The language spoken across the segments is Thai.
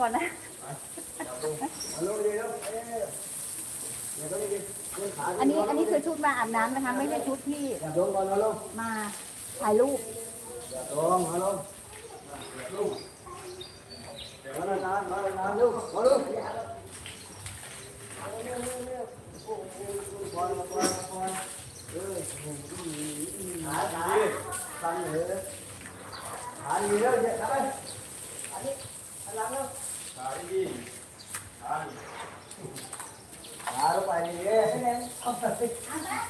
ก่อนนะเอาลงดีแล้วเอ๊ะเดี๋ยวต้องดีเรื่องขาอันนี้อันนี้คือชุดมาอาบน้ำนะคะ ไม่ใช่ชุดที่อย่าลงก่อนเอาลงมาถ่ายรูปอย่าลงเอาลงลูกเดี๋ยวมานาน มานานลูกมาลูกขาขาสั่นเลยขาดี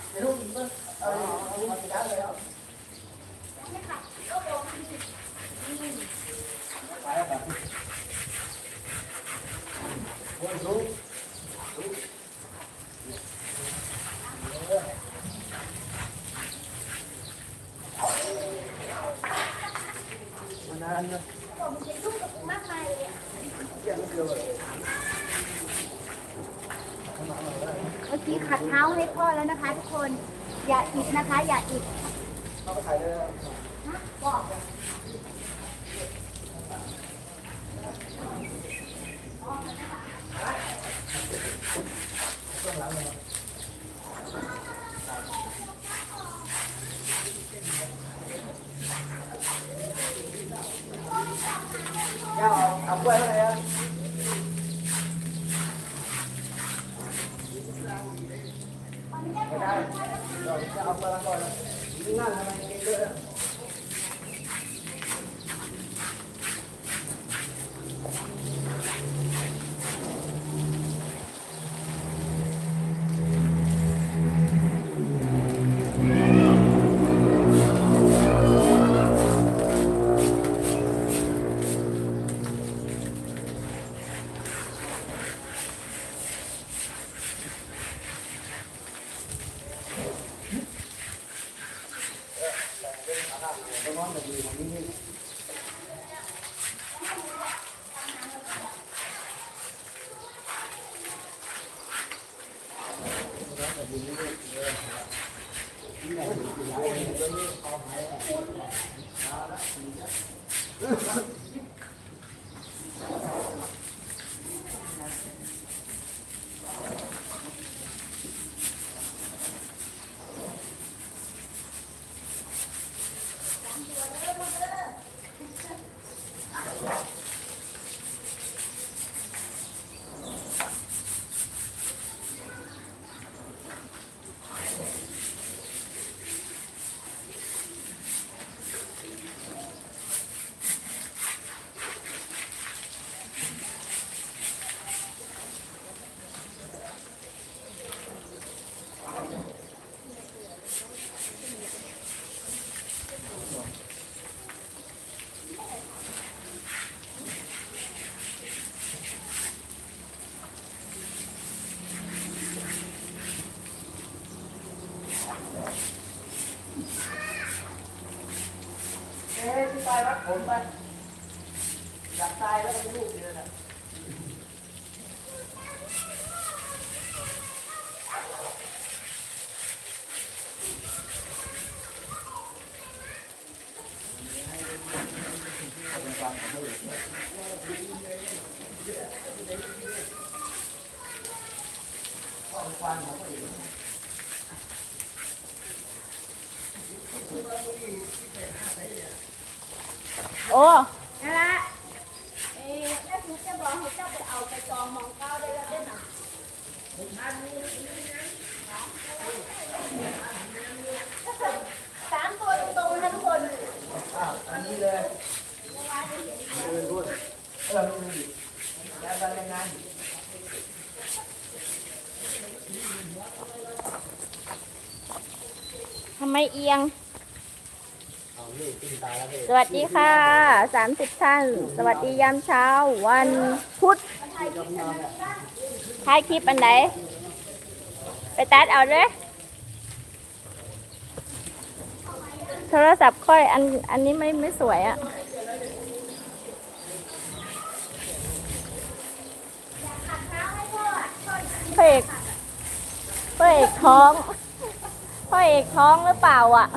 แล้วเนี่ย เอ๊ะลูกเอาเอามาติดแล้วเลยเอาไปแบบคนสูงมานานนะยังไม่เกิดเมื่อกี้ขัดเท้าให้พ่อแล้วนะคะทุกคน อย่าอิดนะคะ อย่าอิดเขาไปถ่ายได้แล้วยก่อก นี่นั่นทำไมกินเยอะต้องนอ แบบนี้ของนี่ เอ๊ะที่ตายรักผมไปอยากตายแล้วเป็นลูกเดียวนะ โอ้นั่นละเอ๊ะแม่ครูจะบอกให้เจ้าไปเอาไปจองหมองเก้าได้แล้วเด้อนะสามตัวตรงๆนะทุกคนอ้าวอันนี้เลยเดินพูดแล้วเราดูดิแล้วเรายังไงทำไมเอียง สวัสดีค่ะสามสิบท่าน สวัสดียามเช้า วันพุธถ่ายคลิปอันไหน ไปตัดเอาเลยโทรศัพท์ค่อยอันอันนี้ไม่ไม่สวยอะ่ะพ่อเอกพ่อเอกท้องพ่อเอกท้องหรือเปล่าอะ